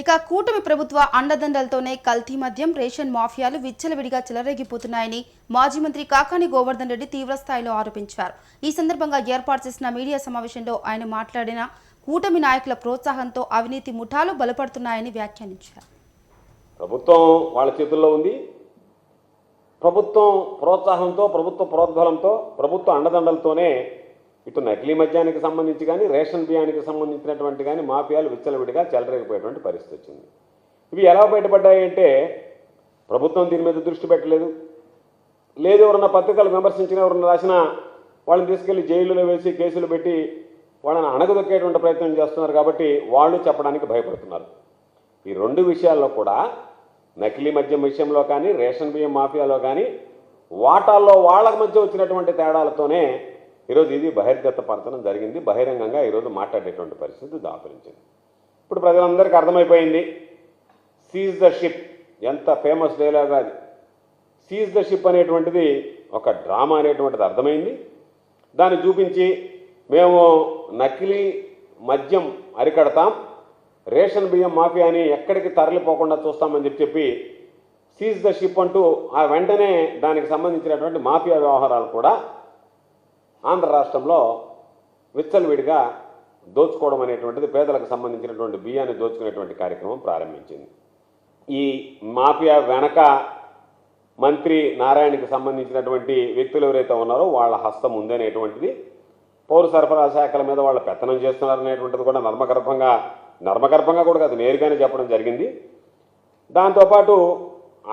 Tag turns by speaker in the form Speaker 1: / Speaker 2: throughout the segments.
Speaker 1: ఇక కూటమి ప్రభుత్వ అండదండలతోనే కల్తీ మద్యం రేషన్ మాఫియాలు విచ్చలవిడిగా చెలరేగిపోతున్నాయని మాజీ మంత్రి కాకాని గోవర్ధన్ రెడ్డి తీవ్రస్థాయిలో ఆరోపించారు. ఈ సందర్భంగా ఏర్పాటు చేసిన మీడియా సమావేశంలో ఆయన మాట్లాడిన కూటమి నాయకుల ప్రోత్సాహంతో అవినీతి ముఠాలు బలపడుతున్నాయని వ్యాఖ్యానించారు.
Speaker 2: ప్రభుత్వం వాళ్ళ చేతుల్లో ఉంది. ప్రభుత్వం ప్రోత్సాహంతో ప్రభుత్వ ప్రోద్బలంతో ప్రభుత్వ అండదండలతోనే ఇటు నకిలీ మద్యానికి సంబంధించి కానీ రేషన్ బియ్యానికి సంబంధించినటువంటి కానీ మాఫియాలు విచ్చలవిడిగా చెలరేగిపోయేటువంటి పరిస్థితి వచ్చింది. ఇవి ఎలా బయటపడ్డాయి అంటే ప్రభుత్వం దీని మీద దృష్టి పెట్టలేదు. లేదు ఎవరన్నా పత్రికలు విమర్శించిన ఎవరన్నా రాసినా వాళ్ళని తీసుకెళ్ళి జైలులో వేసి కేసులు పెట్టి వాళ్ళని అణగదొక్కేటువంటి ప్రయత్నం చేస్తున్నారు కాబట్టి వాళ్ళు చెప్పడానికి భయపడుతున్నారు. ఈ రెండు విషయాల్లో కూడా నకిలీ మద్యం విషయంలో కానీ రేషన్ బియ్యం మాఫియాలో కానీ వాటాల్లో వాళ్ళ మధ్య వచ్చినటువంటి తేడాలతోనే ఈరోజు ఇది బహిర్గత బహిర్గతపరచడం జరిగింది. బహిరంగంగా ఈరోజు మాట్లాడేటువంటి పరిస్థితి దాపరించింది. ఇప్పుడు ప్రజలందరికీ అర్థమైపోయింది. సీజ్ ద షిప్ ఎంత ఫేమస్ డైలాగ్ అది. సీజ్ ద షిప్ అనేటువంటిది ఒక డ్రామా అనేటువంటిది అర్థమైంది. దాన్ని చూపించి మేము నకిలీ మద్యం అరికడతాం. రేషన్ బియ్యం మాఫియాని ఎక్కడికి తరలిపోకుండా చూస్తామని చెప్పి చెప్పి సీజ్ ద షిప్ అంటూ ఆ వెంటనే దానికి సంబంధించినటువంటి మాఫియా వ్యవహారాలు కూడా ఆంధ్ర రాష్ట్రంలో విచ్చలవిడిగా దోచుకోవడం అనేటువంటిది పేదలకు సంబంధించినటువంటి బియ్యాన్ని దోచుకునేటువంటి కార్యక్రమం ప్రారంభించింది. ఈ మాఫియా వెనక మంత్రి నారాయణకి సంబంధించినటువంటి వ్యక్తులు ఎవరైతే ఉన్నారో వాళ్ళ హస్తం ఉందనేటువంటిది పౌర సరఫరా శాఖల మీద వాళ్ళ పెత్తనం చేస్తున్నారనేటువంటిది కూడా నర్మగర్భంగా నర్మగర్భంగా కూడా కాదు నేరుగానే చెప్పడం జరిగింది. దాంతోపాటు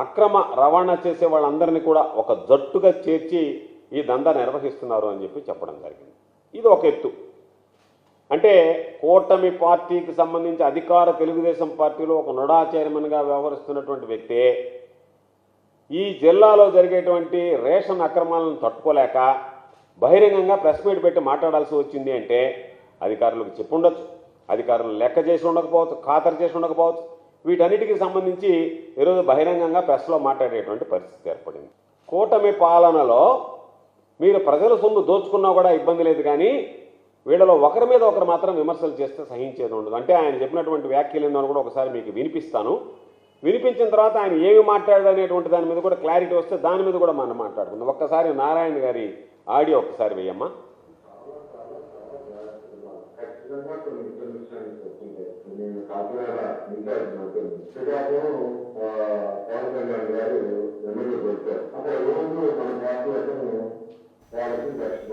Speaker 2: అక్రమ రవాణా చేసే వాళ్ళందరినీ కూడా ఒక జట్టుగా చేర్చి ఈ దందా నిర్వహిస్తున్నారు అని చెప్పి చెప్పడం జరిగింది. ఇది ఒక ఎత్తు. అంటే కూటమి పార్టీకి సంబంధించి అధికార తెలుగుదేశం పార్టీలో ఒక నుడా చైర్మన్గా వ్యవహరిస్తున్నటువంటి వ్యక్తే ఈ జిల్లాలో జరిగేటువంటి రేషన్ అక్రమాలను తట్టుకోలేక బహిరంగంగా ప్రెస్ మీట్ పెట్టి మాట్లాడాల్సి వచ్చింది అంటే అధికారులకు చెప్పుండొచ్చు. అధికారులు లెక్క చేసి ఉండకపోవచ్చు ఖాతరు చేసి ఉండకపోవచ్చు. వీటన్నిటికీ సంబంధించి ఈరోజు బహిరంగంగా ప్రెస్లో మాట్లాడేటువంటి పరిస్థితి ఏర్పడింది. కూటమి పాలనలో మీరు ప్రజల సొమ్ము దోచుకున్నా కూడా ఇబ్బంది లేదు కానీ వీళ్ళలో ఒకరి మీద ఒకరు మాత్రం విమర్శలు చేస్తే సహించేది ఉండదు. అంటే ఆయన చెప్పినటువంటి వ్యాఖ్యలు ఏందో కూడా ఒకసారి మీకు వినిపిస్తాను. వినిపించిన తర్వాత ఆయన ఏమి మాట్లాడనేటువంటి దాని మీద కూడా క్లారిటీ వస్తే దాని మీద కూడా మనం మాట్లాడుకుందాం. ఒక్కసారి నారాయణ గారి ఆడియో ఒక్కసారి వేయమ్మా.
Speaker 3: ఖచ్చితంగా కొన్ని మిస్అండర్స్టాండింగ్స్ వచ్చింది పవన్ కళ్యాణ్ గారు